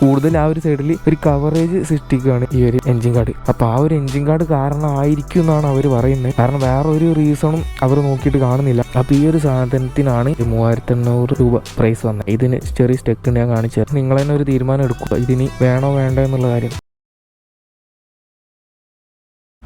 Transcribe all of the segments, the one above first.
കൂടുതൽ ആ ഒരു സൈഡിൽ ഒരു കവറേജ് സൃഷ്ടിക്കുകയാണ് ഈ ഒരു എൻജിൻ കാർഡ് അപ്പോൾ ആ ഒരു എൻജിൻ കാർഡ് കാരണമായിരിക്കും എന്നാണ് അവർ പറയുന്നത്. കാരണം വേറെ ഒരു റീസണും അവർ നോക്കിയിട്ട് കാണുന്നില്ല. അപ്പോൾ ഈ ഒരു സാധനത്തിനാണ് മൂവായിരത്തി എണ്ണൂറ് രൂപ പ്രൈസ് വന്നത്. ഇതിന് ചെറിയ സ്റ്റെക്ക് ഞാൻ കാണിച്ചു തരാം നിങ്ങൾ തന്നെ ഒരു തീരുമാനം എടുക്കുക. ഇതിന് വേണോ വേണ്ട എന്നുള്ള കാര്യം.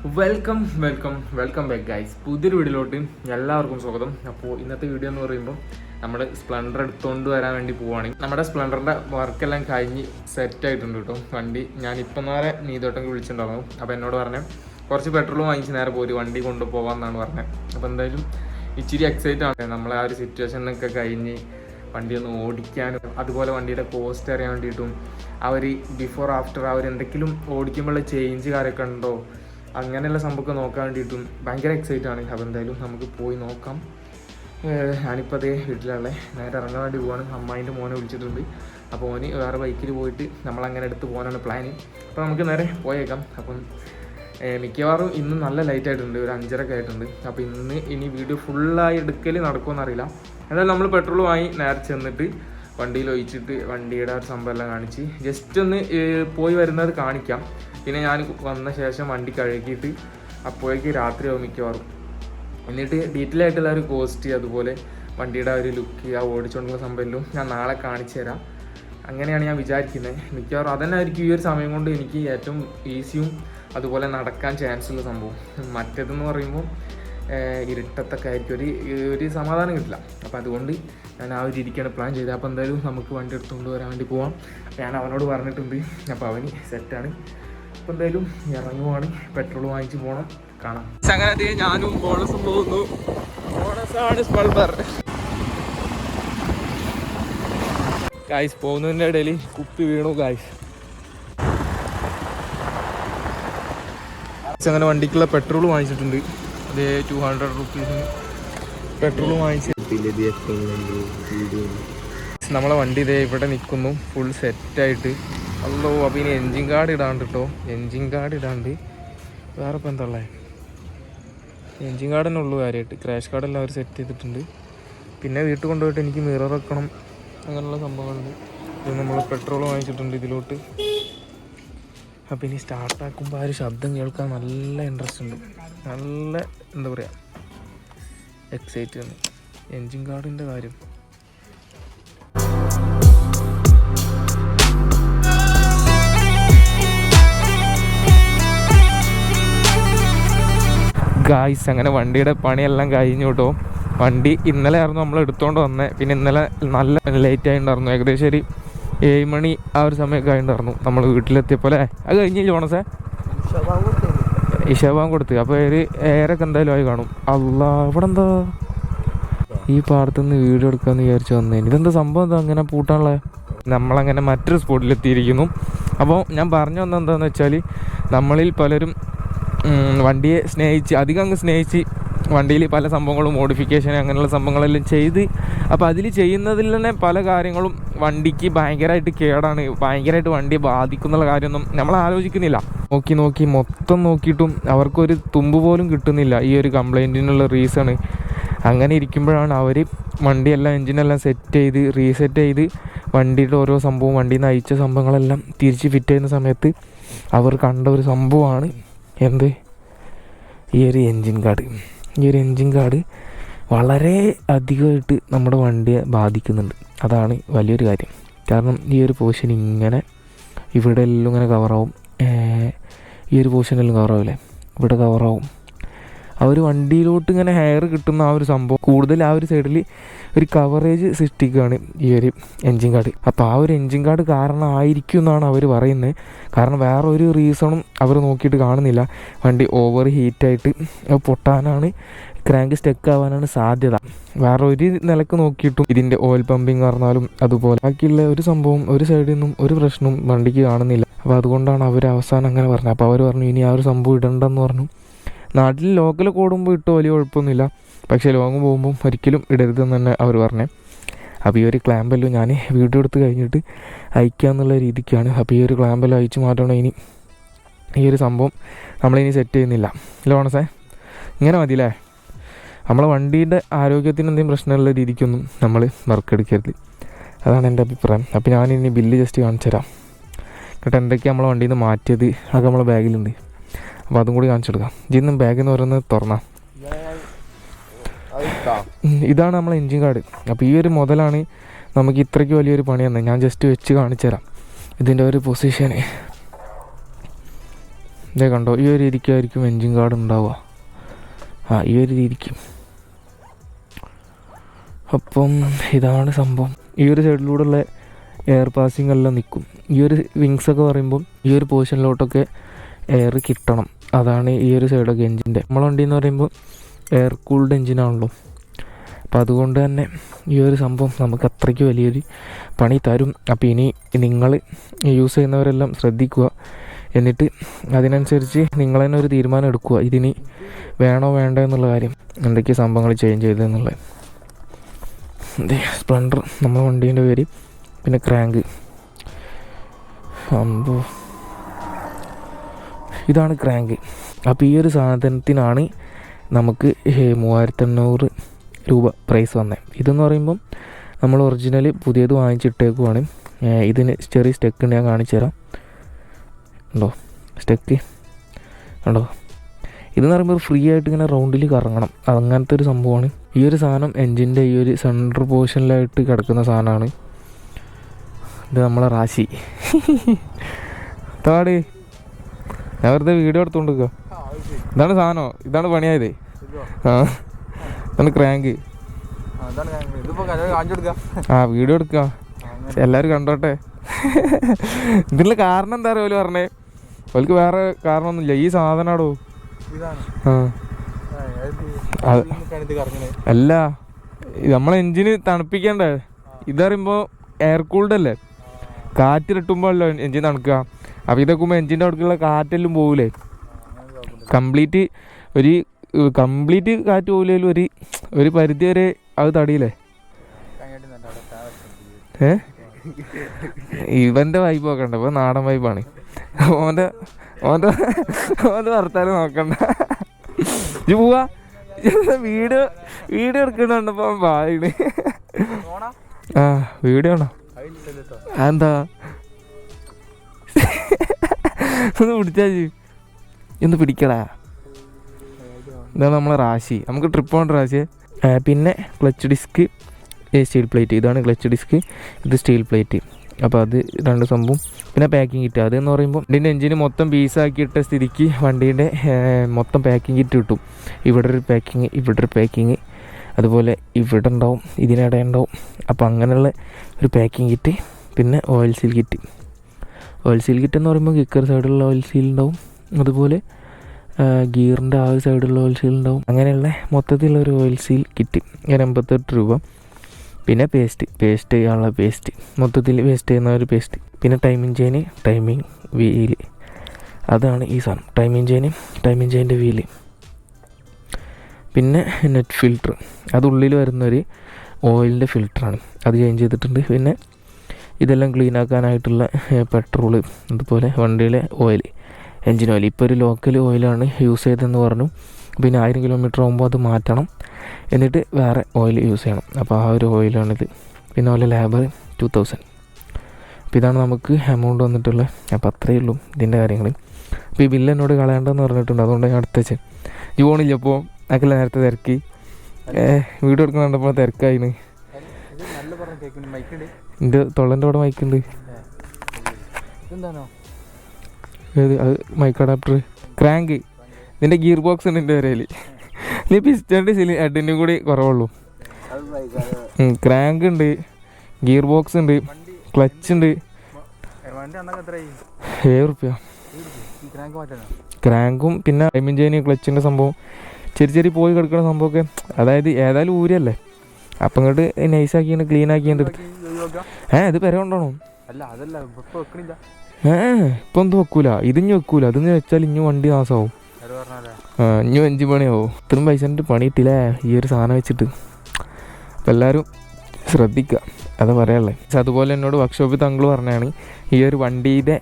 Welcome welcome welcome back guys പുതിയൊരു വീഡിയോയിലോട്ട് എല്ലാവർക്കും സ്വാഗതം. അപ്പോൾ ഇന്നത്തെ വീഡിയോ എന്ന് പറയുമ്പോൾ നമ്മൾ സ്പ്ലെൻഡർ എടുത്തുകൊണ്ട് വരാൻ വേണ്ടി പോവുകയാണെങ്കിൽ നമ്മുടെ സ്പ്ലെൻഡറിന്റെ വർക്കെല്ലാം കഴിഞ്ഞ് സെറ്റ് ആയിട്ടുണ്ട് കേട്ടോ വണ്ടി ഞാൻ ഇപ്പം നേരെ നീതോട്ടം വിളിച്ചിട്ടുണ്ടായിരുന്നു അപ്പോൾ എന്നോട് പറഞ്ഞു കുറച്ച് പെട്രോൾ വാങ്ങിച്ച് നേരെ പോരും. വണ്ടി കൊണ്ടുപോകാമെന്നാണ് പറഞ്ഞത് അപ്പോൾ എന്തായാലും ഇച്ചിരി എക്സൈറ്റ് ആണ്. നമ്മളെ ആ ഒരു സിറ്റുവേഷനൊക്കെ കഴിഞ്ഞ് വണ്ടി ഒന്ന് ഓടിക്കാനും അതുപോലെ വണ്ടിയുടെ കോസ്റ്റ് അറിയാൻ വേണ്ടിയിട്ടും ആ ഒരു ബിഫോർ ആഫ്റ്റർ ആ ഒരു എന്തെങ്കിലും ഓടിക്കുമ്പോഴുള്ള ചേഞ്ച് കാര്യമൊക്കെ ഉണ്ടോ? അങ്ങനെയുള്ള സംഭവമൊക്കെ നോക്കാൻ വേണ്ടിയിട്ടും ഭയങ്കര എക്സൈറ്റ് ആണ്. അപ്പോൾ എന്തായാലും നമുക്ക് പോയി നോക്കാം. ഞാനിപ്പോൾ അതേ വീട്ടിലുള്ള നേരെ ഇറങ്ങാൻ വേണ്ടി പോവാണ്. അമ്മായിന്റെ മോനെ വിളിച്ചിട്ടുണ്ട്. അപ്പോൾ ഓന് വേറെ ബൈക്കിൽ പോയിട്ട് നമ്മളങ്ങനെ എടുത്ത് പോകാനാണ് പ്ലാന് അപ്പോൾ നമുക്ക് നേരെ പോയേക്കാം. അപ്പം മിക്കവാറും ഇന്ന് നല്ല ലൈറ്റ് ആയിട്ടുണ്ട്. ഒരു അഞ്ചരക്കെ ആയിട്ടുണ്ട്. അപ്പോൾ ഇന്ന് ഇനി വീഡിയോ ഫുള്ളായി എടുക്കൽ നടക്കുമെന്ന് അറിയില്ല. എന്തായാലും നമ്മൾ പെട്രോൾ വാങ്ങി നേരെ ചെന്നിട്ട് വണ്ടിയിൽ ഒഴിച്ചിട്ട് വണ്ടിയുടെ ഒരു സംഭവം എല്ലാം കാണിച്ച് ജസ്റ്റ് ഒന്ന് പോയി വരുന്നത് കാണിക്കാം. പിന്നെ ഞാൻ വന്ന ശേഷം വണ്ടി കഴുകിയിട്ട് അപ്പോഴേക്ക് രാത്രിയാവും മിക്കവാറും. എന്നിട്ട് ഡീറ്റെയിൽ ആയിട്ടുള്ള ഒരു കോസ്റ്റ് അതുപോലെ വണ്ടിയുടെ ഒരു ലുക്ക് ആ ഓടിച്ചുകൊണ്ടുള്ള സംഭവം ഞാൻ നാളെ കാണിച്ചു തരാം. അങ്ങനെയാണ് ഞാൻ വിചാരിക്കുന്നത്. മിക്കവാറും അതന്നെ ആയിരിക്കും ഈ ഒരു സമയം കൊണ്ട് എനിക്ക് ഏറ്റവും ഈസിയും അതുപോലെ നടക്കാൻ ചാൻസ് ഉള്ള സംഭവം. മറ്റേതെന്ന് പറയുമ്പോൾ ഇരുട്ടത്തൊക്കെ ആയിരിക്കും. ഒരു ഒരു സമാധാനം കിട്ടില്ല. അപ്പോൾ അതുകൊണ്ട് ഞാൻ ആ ഒരു രീതിക്കാണ് പ്ലാൻ ചെയ്തത്. അപ്പോൾ എന്തായാലും നമുക്ക് വണ്ടി എടുത്തുകൊണ്ട് വരാൻ വേണ്ടി പോവാം. ഞാൻ അവനോട് പറഞ്ഞിട്ടുണ്ട്. അപ്പോൾ അവന് സെറ്റാണ് അപ്പോൾ എന്തായാലും ഇറങ്ങുവാണ്. പെട്രോൾ വാങ്ങിച്ച് പോകണം കാണാം. അങ്ങനെ ഞാനും ബോണസും പോകുന്നു. ബോണസാണ് സ്പൾബർ. ഗായ്സ് പോകുന്നതിന്റെ ഇടയിൽ കുപ്പി വീണു ഗായ്സ് അങ്ങനെ വണ്ടിക്കുള്ള പെട്രോൾ വാങ്ങിച്ചിട്ടുണ്ട്. അതേ ടു ഹൺഡ്രഡ് റുപ്പീസിന് പെട്രോൾ വാങ്ങിച്ച്. നമ്മളെ വണ്ടി ഇതേ ഇവിടെ നിൽക്കുന്നു. ഫുൾ സെറ്റായിട്ട് അല്ലോ അപ്പോൾ ഇനി എൻജിൻ കാർഡ് ഇടാണ്ട് കേട്ടോ എൻജിൻ കാർഡ് ഇടാണ്ട്. വേറെ ഇപ്പം എന്താ ഉള്ളത് എൻജിൻ കാർഡ് തന്നെ ഉള്ളൂ കാര്യമായിട്ട് ക്രാഷ് കാർഡെല്ലാം അവർ സെറ്റ് ചെയ്തിട്ടുണ്ട്. പിന്നെ വീട്ടിൽ കൊണ്ടുപോയിട്ട് എനിക്ക് മിറർ വെക്കണം അങ്ങനെയുള്ള സംഭവങ്ങളുണ്ട്. ഇത് നമ്മൾ പെട്രോൾ വാങ്ങിച്ചിട്ടുണ്ട് ഇതിലോട്ട്. അപ്പോൾ ഇനി സ്റ്റാർട്ടാക്കുമ്പോൾ ആ ഒരു ശബ്ദം കേൾക്കാൻ നല്ല ഇൻട്രസ്റ്റ് ഉണ്ട്. നല്ല എന്താ പറയുക എക്സൈറ്റ് ആണ് എൻജിൻ കാർഡിന്റെ കാര്യം. ഗായ്സ് അങ്ങനെ വണ്ടിയുടെ പണിയെല്ലാം കഴിഞ്ഞു കേട്ടോ വണ്ടി ഇന്നലെ ആയിരുന്നു നമ്മൾ എടുത്തുകൊണ്ട് വന്നത് പിന്നെ ഇന്നലെ നല്ല ലേറ്റ് ആയിട്ടുണ്ടായിരുന്നു ഏകദേശം ഒരു ഏഴ് മണി ആ ഒരു സമയമൊക്കെ ആയിട്ടുണ്ടായിരുന്നു നമ്മൾ വീട്ടിലെത്തിയപ്പോലെ അത് കഴിഞ്ഞില്ല ജോണസേ? ഇഷാബാൻ കൊടുത്ത്. അപ്പോൾ ഒരു ഏരൊക്കെ എന്തായാലും ആയി കാണും. അല്ല ഇവിടെ എന്താ ഈ പാടത്തുനിന്ന് വീഡിയോ എടുക്കാമെന്ന് വിചാരിച്ചു വന്നേ. ഇതെന്താ സംഭവം? എന്താ അങ്ങനെ പൂട്ടാനുള്ളത് നമ്മളങ്ങനെ മറ്റൊരു സ്പോട്ടിലെത്തിയിരിക്കുന്നു അപ്പോൾ ഞാൻ പറഞ്ഞു വന്നത് വെച്ചാൽ നമ്മളിൽ പലരും വണ്ടിയെ സ്നേഹിച്ച് അധികം അങ്ങ് സ്നേഹിച്ച് വണ്ടിയിൽ പല സംഭവങ്ങളും മോഡിഫിക്കേഷൻ അങ്ങനെയുള്ള സംഭവങ്ങളെല്ലാം ചെയ്ത് അപ്പോൾ അതിൽ ചെയ്യുന്നതിൽ തന്നെ പല കാര്യങ്ങളും വണ്ടിക്ക് ഭയങ്കരമായിട്ട് കേടാണ്. ഭയങ്കരമായിട്ട് വണ്ടിയെ ബാധിക്കുന്നുള്ള കാര്യമൊന്നും നമ്മൾ ആലോചിക്കുന്നില്ല. നോക്കി നോക്കി മൊത്തം നോക്കിയിട്ടും അവർക്കൊരു തുമ്പ് പോലും കിട്ടുന്നില്ല. ഈ ഒരു കംപ്ലൈന്റിനുള്ള റീസണ് അങ്ങനെ ഇരിക്കുമ്പോഴാണ് അവർ വണ്ടിയെല്ലാം എൻജിനെല്ലാം സെറ്റ് ചെയ്ത് റീസെറ്റ് ചെയ്ത് വണ്ടിയുടെ ഓരോ സംഭവം വണ്ടിയിൽ നിന്ന് അയച്ച സംഭവങ്ങളെല്ലാം തിരിച്ച് ഫിറ്റ് ചെയ്യുന്ന സമയത്ത് അവർ കണ്ട ഒരു സംഭവമാണ് എന്ത്? ഈ ഒരു എൻജിൻ കാർഡ് ഈ ഒരു എൻജിൻ കാർഡ് വളരെ അധികമായിട്ട് നമ്മുടെ വണ്ടിയെ ബാധിക്കുന്നുണ്ട്. അതാണ് വലിയൊരു കാര്യം. കാരണം ഈ ഒരു പോർഷൻ ഇങ്ങനെ ഇവിടെ എല്ലാം ഇങ്ങനെ കവറാവും ഈ ഒരു പോർഷനെല്ലാം കവറാവില്ലേ ഇവിടെ കവറാവും ആ ഒരു വണ്ടിയിലോട്ട് ഇങ്ങനെ ഹെയർ കിട്ടുന്ന ആ ഒരു സംഭവം. കൂടുതൽ ആ ഒരു സൈഡിൽ ഒരു കവറേജ് സൃഷ്ടിക്കുകയാണ് ഈ ഒരു എൻജിൻ കാർഡ് അപ്പോൾ ആ ഒരു എൻജിൻ കാർഡ് കാരണമായിരിക്കും എന്നാണ് അവർ പറയുന്നത് കാരണം വേറെ ഒരു റീസണും അവർ നോക്കിയിട്ട് കാണുന്നില്ല. വണ്ടി ഓവർ ഹീറ്റായിട്ട് പൊട്ടാനാണ് ക്രാങ്ക് സ്റ്റക്ക് ആവാനാണ് സാധ്യത. വേറെ ഒരു നിലയ്ക്ക് നോക്കിയിട്ടും ഇതിന്റെ ഓയിൽ പമ്പിങ് പറഞ്ഞാലും അതുപോലെ. ബാക്കിയുള്ള ഒരു സംഭവം ഒരു സൈഡിൽ നിന്നും ഒരു പ്രശ്നവും വണ്ടിക്ക് കാണുന്നില്ല. അപ്പോൾ അതുകൊണ്ടാണ് അവർ അവസാനം അങ്ങനെ പറഞ്ഞത്. അപ്പോൾ അവർ പറഞ്ഞു ഇനി ആ ഒരു സംഭവം ഇടണ്ടെന്ന് പറഞ്ഞു. നാട്ടിൽ ലോക്കൽ കൂടുമ്പോൾ ഇട്ട് വലിയ കുഴപ്പമൊന്നുമില്ല. പക്ഷേ ലോങ് പോകുമ്പം ഒരിക്കലും ഇടരുതെന്ന് തന്നെ അവർ പറഞ്ഞേ. അപ്പോൾ ഈ ഒരു ക്ലാമ്പെല്ലാം ഞാൻ വീഡിയോ എടുത്ത് കഴിഞ്ഞിട്ട് അയക്കുക എന്നുള്ള രീതിക്കാണ്. അപ്പോൾ ഈ ഒരു ക്ലാമ്പെല്ലാം അയച്ചു മാറ്റണം ഇനി. ഈ ഒരു സംഭവം നമ്മളിനി സെറ്റ് ചെയ്യുന്നില്ല. ലോണസേ ഇങ്ങനെ മതി മതിയല്ലേ? നമ്മളെ വണ്ടിയുടെ ആരോഗ്യത്തിന് എന്തെങ്കിലും പ്രശ്നമുള്ള രീതിക്കൊന്നും നമ്മൾ വർക്ക് എടുക്കരുത് അതാണ് എന്റെ അഭിപ്രായം. അപ്പോൾ ഞാനിനി ബില്ല് ജസ്റ്റ് കാണിച്ചു തരാം കേട്ടോ എന്തൊക്കെയാണ് നമ്മളെ വണ്ടിയിൽ നിന്ന് മാറ്റിയത്? അതൊക്കെ നമ്മളെ ബാഗിലുണ്ട്. അപ്പോൾ അതും കൂടി കാണിച്ചു കൊടുക്കാം ഇതിന്ന് ബാഗ് എന്ന് പറയുന്നത് തുറന്നാം. ഇതാണ് നമ്മളെ എൻജിൻ കാർഡ് അപ്പോൾ ഈ ഒരു മുതലാണ് നമുക്ക് ഇത്രയ്ക്ക് വലിയൊരു പണി തന്നെ ഞാൻ ജസ്റ്റ് വെച്ച് കാണിച്ചു തരാം. ഇതിന്റെ ഒരു പൊസിഷന് ഇതേ കണ്ടോ? ഈ ഒരു രീതിക്കായിരിക്കും എൻജിൻ കാർഡ് ഉണ്ടാവുക. ആ ഈ ഒരു രീതിക്ക്. അപ്പം ഇതാണ് സംഭവം. ഈ ഒരു സൈഡിലൂടെയുള്ള എയർ പാസിംഗ് എല്ലാം നിൽക്കും. ഈ ഒരു വിങ്സ് ഒക്കെ പറയുമ്പം ഈ ഒരു പൊസിഷനിലോട്ടൊക്കെ എയർ കിട്ടണം. അതാണ് ഈ ഒരു സൈഡൊക്കെ എൻജിന്റെ നമ്മളെ വണ്ടി എന്ന് പറയുമ്പോൾ എയർ കൂൾഡ് എൻജിനാണല്ലോ അപ്പം അതുകൊണ്ട് തന്നെ ഈ ഒരു സംഭവം നമുക്ക് അത്രയ്ക്ക് വലിയൊരു പണി തരും. അപ്പോൾ ഇനി നിങ്ങൾ യൂസ് ചെയ്യുന്നവരെല്ലാം ശ്രദ്ധിക്കുക. എന്നിട്ട് അതിനനുസരിച്ച് നിങ്ങൾ തന്നെ ഒരു തീരുമാനം എടുക്കുക. ഇതിനി വേണോ വേണ്ടോ എന്നുള്ള കാര്യം. എന്തൊക്കെ സംഭവങ്ങൾ ചേഞ്ച് ചെയ്തതെന്നുള്ളത് അതെ സ്പ്ലെൻഡർ നമ്മുടെ വണ്ടീന്റെ പേര് പിന്നെ ക്രാങ്ക് അമ്പോ ഇതാണ് ക്രാങ്ക് അപ്പോൾ ഈ ഒരു സാധനത്തിനാണ് നമുക്ക് മൂവായിരത്തെണ്ണൂറ് രൂപ പ്രൈസ് വന്നത് ഇതെന്ന് പറയുമ്പം നമ്മൾ ഒറിജിനൽ പുതിയത് വാങ്ങിച്ചിട്ടേക്കുവാണ്. ഇതിന് ചെറിയ സ്റ്റെക്ക് ഞാൻ കാണിച്ചു തരാം. ഉണ്ടോ? സ്റ്റെക്ക് ഉണ്ടോ? ഇതെന്ന് പറയുമ്പോൾ ഫ്രീ ആയിട്ട് ഇങ്ങനെ റൗണ്ടിൽ കറങ്ങണം. അങ്ങനത്തെ ഒരു സംഭവമാണ്. ഈ ഒരു സാധനം എൻജിന്റെ ഈ ഒരു സെൻട്രൽ പോർഷനിലായിട്ട് കിടക്കുന്ന സാധനമാണ്. ഇത് നമ്മളെ റാശി. താടി. ഞാൻ വെറുതെ വീഡിയോ എടുത്തുകൊണ്ട് ഇതാണ് സാധനം. ഇതാണ് പണിയായത്. ആ. ഇതാണ് ക്രാങ്ക് ആ വീഡിയോ എടുക്കുക എല്ലാവരും കണ്ടോട്ടെ. ഇതിനുള്ള കാരണം എന്താ പറയുക പറഞ്ഞേ? ഓൽക്ക് വേറെ കാരണമൊന്നുമില്ല. ഈ കറങ്ങണേ? അല്ല നമ്മളെ എഞ്ചിന് തണുപ്പിക്കണ്ടേ? ഇതറിയുമ്പോൾ എയർ കൂൾഡ് അല്ലേ? കാറ്റ് തട്ടുമ്പോഴല്ലോ എഞ്ചിൻ തണുക്കുക. അപ്പോൾ ഇതൊക്കെ എഞ്ചിന്റെ അടുക്കുള്ള കാറ്റെല്ലാം പോകൂലേ കംപ്ലീറ്റ് ഒരു കംപ്ലീറ്റ് കാറ്റ് പോകില്ലേലും ഒരു ഒരു പരിധി വരെ അത് തടിയില്ലേ? ഏ? ഇവന്റെ വൈബ് നോക്കണ്ട ഇപ്പൊ നാടൻ വൈബാണ് ഓന്റെ ഓന്റെ ഓന്റെ വർത്താനം നോക്കണ്ട. ഇജ്ജ് പോവാ. വീഡിയോ വീഡിയോ എടുക്കണ്ടപ്പോ ആ വീഡിയോ ആണോ എന്താ ഒന്ന് പിടിച്ചാ ജി. ഒന്ന് പിടിക്കടാ. ഇതാണ് നമ്മളെ റാശി. നമുക്ക് ട്രിപ്പ് പോകേണ്ട റാശി. പിന്നെ ക്ലച്ച് ഡിസ്ക് സ്റ്റീൽ പ്ലേറ്റ് ഇതാണ് ക്ലച്ച് ഡിസ്ക് ഇത് സ്റ്റീൽ പ്ലേറ്റ് അപ്പോൾ അത് രണ്ട് സംഭവം. പിന്നെ പാക്കിംഗ് കിറ്റ് അതെന്ന് പറയുമ്പോൾ ഇതിന്റെ എഞ്ചിന് മൊത്തം പീസാക്കിയിട്ട സ്ഥിതിക്ക് വണ്ടീന്റെ മൊത്തം പാക്കിംഗ് കിറ്റ് കിട്ടും. ഇവിടെ ഒരു പാക്കിങ് ഇവിടെ ഒരു പാക്കിങ് അതുപോലെ ഇവിടെ ഉണ്ടാവും ഇതിനിടെ ഉണ്ടാവും. അപ്പോൾ അങ്ങനെയുള്ള ഒരു പാക്കിംഗ് കിറ്റ് പിന്നെ oil seal kit oil seal kit എന്ന് പറയുമ്പോൾ കിക്കർ സൈഡിലുള്ള ഓയിൽ സീൽ ഉണ്ടാവും. അതുപോലെ ഗിയറിന്റെ ആ ഒരു സൈഡിലുള്ള ഓയിൽ സീൽ ഉണ്ടാവും. അങ്ങനെയുള്ള മൊത്തത്തിലുള്ള ഒരു ഓയിൽ സീൽ കിറ്റ് ഞാൻ എൺപത്തെട്ട് രൂപ. പിന്നെ പേസ്റ്റ് പേസ്റ്റ് ചെയ്യാനുള്ള പേസ്റ്റ് മൊത്തത്തിൽ പേസ്റ്റ് ചെയ്യുന്ന ഒരു പേസ്റ്റ് പിന്നെ ടൈമിങ് ചെയിന് ടൈമിങ് വീൽ അതാണ് ഈ സാധനം. ടൈമിങ് ചെയിന് ടൈമിങ് ചെയിന്റെ വീൽ പിന്നെ നെറ്റ് ഫിൽറ്റർ അതുള്ളിൽ വരുന്നൊരു ഓയിലിന്റെ ഫിൽറ്ററാണ് അത് ചേഞ്ച് ചെയ്തിട്ടുണ്ട്. പിന്നെ ഇതെല്ലാം ക്ലീൻ ആക്കാനായിട്ടുള്ള പെട്രോൾ അതുപോലെ വണ്ടിയിലെ ഓയിൽ എൻജിൻ ഓയിൽ ഇപ്പോൾ ഒരു ലോക്കൽ ഓയിലാണ് യൂസ് ചെയ്തതെന്ന് പറഞ്ഞു. പിന്നെ ആയിരം കിലോമീറ്റർ ആകുമ്പോൾ അത് മാറ്റണം. എന്നിട്ട് വേറെ ഓയിൽ യൂസ് ചെയ്യണം. അപ്പോൾ ആ ഒരു ഓയിലാണിത് പിന്നെ അതുപോലെ ലേബർ ടു തൗസൻഡ് അപ്പോൾ ഇതാണ് നമുക്ക് എമൗണ്ട് വന്നിട്ടുള്ളത്. അപ്പോൾ അത്രയേ ഉള്ളൂ ഇതിന്റെ കാര്യങ്ങൾ അപ്പോൾ ഈ ബില്ല് എന്നോട് കളയേണ്ടതെന്ന് പറഞ്ഞിട്ടുണ്ട്. അതുകൊണ്ട് ഞാൻ അടുത്ത ഈ പോണില്ല അപ്പോൾ അക്കല്ല നേരത്തെ തിരക്കി. വീഡിയോ എടുക്കുന്ന കണ്ടപ്പോൾ തിരക്കായിന്. എന്റെ തൊള്ളന്റെ അവിടെ മൈക്കുണ്ട്. ഏത്? അത് മൈക്ക് അഡാപ്റ്റർ. ക്രാങ്ക്. ഇതിന്റെ ഗിയർ ബോക്സ് ഉണ്ട് എന്റെ വരയിൽ. നീ പിസ്റ്റന്റെ സിലി ഹെഡിന്റെ കൂടി കുറവുള്ളൂ. ക്രാങ്ക് ഉണ്ട്. ഗിയർ ബോക്സ് ഉണ്ട്. ക്ലച്ച് ഉണ്ട്. ഏഴ് റുപ്യ ക്രാങ്ക് പിന്നെ ക്ലച്ചിന്റെ ക്ലച്ചിന്റെ സംഭവം. ചെറിയ ചെറിയ പോയി കിടക്കുന്ന സംഭവമൊക്കെ അതായത് ഏതായാലും ഊരല്ലേ അപ്പം ഇങ്ങോട്ട് നൈസാക്കിയാണ് ക്ലീൻ ആക്കി എടുത്ത് ഏ ഇത് പെര കൊണ്ടാണോ? അതല്ല ഇപ്പൊ വെക്കണില്ല. ഏ ഇപ്പം ഒന്നും വെക്കൂല. ഇതിഞ്ഞ് വെക്കൂല. അതിഞ്ഞ് വെച്ചാൽ ഇഞ്ഞു വണ്ടി നാശമാവും ഇഞ്ഞു അഞ്ച് മണിയാവും. ഇത്രയും പൈസ പണി കിട്ടില്ലേ ഈ ഒരു സാധനം വെച്ചിട്ട്. അപ്പം എല്ലാരും ശ്രദ്ധിക്കുക അത് പറയാനുള്ളത് പക്ഷെ അതുപോലെ എന്നോട് വർക്ക്ഷോപ്പിൽ തങ്ങൾ പറഞ്ഞാണ് ഈ ഒരു വണ്ടിയുടെ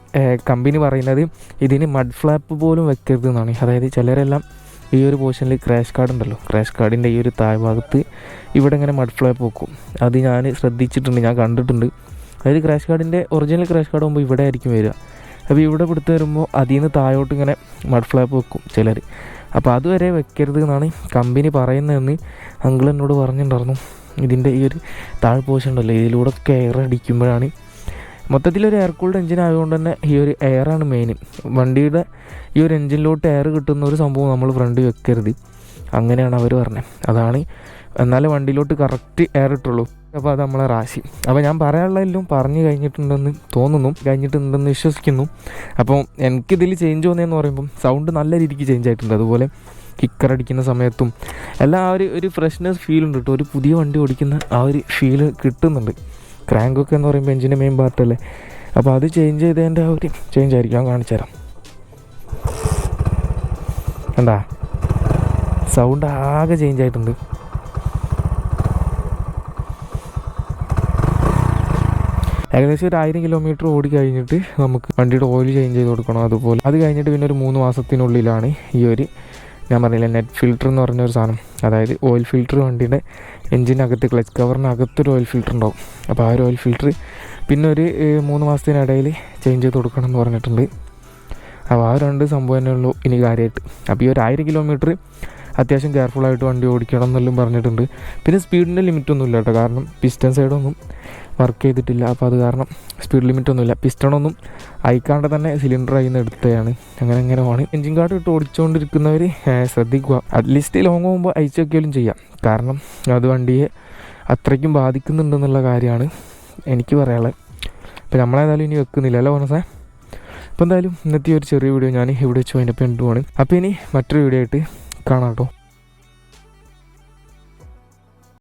കമ്പനി പറയുന്നത് ഇതിന് മഡ് ഫ്ലാപ്പ് പോലും വെക്കരുത് എന്നാണ് അതായത് ചിലരെല്ലാം ഈ ഒരു പോർഷനിൽ ക്രാഷ് കാർഡ് ഉണ്ടല്ലോ. ക്രാഷ് കാർഡിന്റെ ഈ ഒരു താഴ്ഭാഗത്ത് ഇവിടെ ഇങ്ങനെ മഡ് പോക്കും. അത് ഞാൻ ശ്രദ്ധിച്ചിട്ടുണ്ട് ഞാൻ കണ്ടിട്ടുണ്ട്. അതായത് ക്രാഷ് കാർഡിന്റെ ഒറിജിനൽ ക്രാഷ് കാർഡ് ആകുമ്പോൾ ഇവിടെ ആയിരിക്കും വരിക. അപ്പോൾ ഇവിടെ പിടുത്ത് വരുമ്പോൾ അതിൽ നിന്ന് താഴോട്ട് ഇങ്ങനെ മഡ് ഫ്ലാപ്പ് വെക്കും ചിലർ അപ്പോൾ അതുവരെ വെക്കരുത് എന്നാണ് കമ്പനി പറയുന്നതെന്ന് അങ്കിൾ എന്നോട് പറഞ്ഞിട്ടുണ്ടായിരുന്നു. ഇതിന്റെ ഈ ഒരു താഴ് പോർഷൻ ഉണ്ടല്ലോ ഇതിലൂടെ കയറടിക്കുമ്പോഴാണ് മൊത്തത്തിലൊരു എയർ കൂൾഡ് എഞ്ചിൻ ആയതുകൊണ്ട് തന്നെ ഈ ഒരു എയറാണ് മെയിൻ വണ്ടിയുടെ ഈ ഒരു എഞ്ചിനിലോട്ട് എയർ കിട്ടുന്ന ഒരു സംഭവം നമ്മൾ ഫ്രണ്ട് വെക്കരുത്. അങ്ങനെയാണ് അവർ പറഞ്ഞത് അതാണ് എന്നാലേ വണ്ടിയിലോട്ട് കറക്റ്റ് എയർ ഇട്ടുള്ളൂ. അപ്പോൾ അത് നമ്മളെ റാശി. അപ്പോൾ ഞാൻ പറയാനുള്ളതെല്ലാം പറഞ്ഞു കഴിഞ്ഞിട്ടുണ്ടെന്ന് തോന്നുന്നു. കഴിഞ്ഞിട്ടുണ്ടെന്ന് വിശ്വസിക്കുന്നു. അപ്പോൾ എനിക്കിതിൽ ചേഞ്ച് വന്നതെന്ന് പറയുമ്പം സൗണ്ട് നല്ല രീതിക്ക് ചേഞ്ച് ആയിട്ടുണ്ട്. അതുപോലെ കിക്കർ അടിക്കുന്ന സമയത്തും എല്ലാം ആ ഒരു ഒരു ഫ്രഷ്നെസ് ഫീൽ ഉണ്ട് കേട്ടോ ഒരു പുതിയ വണ്ടി ഓടിക്കുന്ന ആ ഒരു ഫീൽ കിട്ടുന്നുണ്ട്. ക്രാങ്കൊക്കെ എന്ന് പറയുമ്പോൾ എഞ്ചിന്റെ മെയിൻ പാർട്ടല്ലേ അപ്പോൾ അത് ചേഞ്ച് ചെയ്തതിന്റെ ഒരു ചേഞ്ച് ആയിരിക്കും. ഞാൻ കാണിച്ചു തരാം. എന്താ സൗണ്ട് ആകെ ചേഞ്ച് ആയിട്ടുണ്ട്. ഏകദേശം ഒരു ആയിരം കിലോമീറ്റർ ഓടി കഴിഞ്ഞിട്ട് നമുക്ക് വണ്ടിയുടെ ഓയിൽ ചേഞ്ച് ചെയ്ത് കൊടുക്കണം. അതുപോലെ അത് കഴിഞ്ഞിട്ട് പിന്നെ ഒരു മൂന്ന് മാസത്തിനുള്ളിലാണ് ഈ ഒരു ഞാൻ പറഞ്ഞില്ല നെറ്റ് ഫിൽറ്റർ എന്ന് പറഞ്ഞ ഒരു സാധനം. അതായത് ഓയിൽ ഫിൽറ്റർ വണ്ടിയുടെ എഞ്ചിനകത്ത് ക്ലച്ച് കവറിനകത്തൊരു ഓയിൽ ഫിൽറ്റർ ഉണ്ടാവും. അപ്പോൾ ആ ഒരു ഓയിൽ ഫിൽറ്റർ പിന്നെ ഒരു മൂന്ന് മാസത്തിനിടയിൽ ചേഞ്ച് ചെയ്ത് കൊടുക്കണം എന്ന് പറഞ്ഞിട്ടുണ്ട്. അപ്പോൾ ആ രണ്ട് സംഭവം തന്നെ ഉള്ളൂ ഇനി കാര്യമായിട്ട്. അപ്പോൾ ഈ ഒരു ആയിരം കിലോമീറ്റർ അത്യാവശ്യം കെയർഫുള്ളായിട്ട് വണ്ടി ഓടിക്കണം എന്നെല്ലാം പറഞ്ഞിട്ടുണ്ട്. പിന്നെ സ്പീഡിന്റെ ലിമിറ്റൊന്നും ഇല്ല കേട്ടോ. കാരണം പിസ്റ്റൻ സൈഡൊന്നും വർക്ക് ചെയ്തിട്ടില്ല. അപ്പോൾ അത് കാരണം സ്പീഡ് ലിമിറ്റൊന്നുമില്ല പിസ്റ്റണൊന്നും അയക്കാണ്ട് തന്നെ സിലിണ്ടർ അതിൽ നിന്ന് എടുത്തതാണ്. അങ്ങനെ അങ്ങനെ ആണ് എഞ്ചിൻ കാർഡ് ഇട്ട് ഓടിച്ചുകൊണ്ടിരിക്കുന്നവർ ശ്രദ്ധിക്കുക. അറ്റ്ലീസ്റ്റ് ലോങ് പോകുമ്പോൾ അയച്ചു വയ്ക്കുകയും ചെയ്യാം. കാരണം അത് വണ്ടിയെ അത്രയ്ക്കും ബാധിക്കുന്നുണ്ടെന്നുള്ള കാര്യമാണ് എനിക്ക് പറയാനുള്ളത്. അപ്പോൾ നമ്മളേതായാലും ഇനി വെക്കുന്നില്ല. അല്ലേ പറഞ്ഞേ അപ്പോൾ എന്തായാലും ഇന്നത്തെ ഒരു ചെറിയ വീഡിയോ ഞാൻ ഇവിടെ വെച്ച് അതിന്റെ പെണ്ണുമാണ് അപ്പോൾ ഇനി മറ്റൊരു വീഡിയോ ആയിട്ട് കാണാം കേട്ടോ.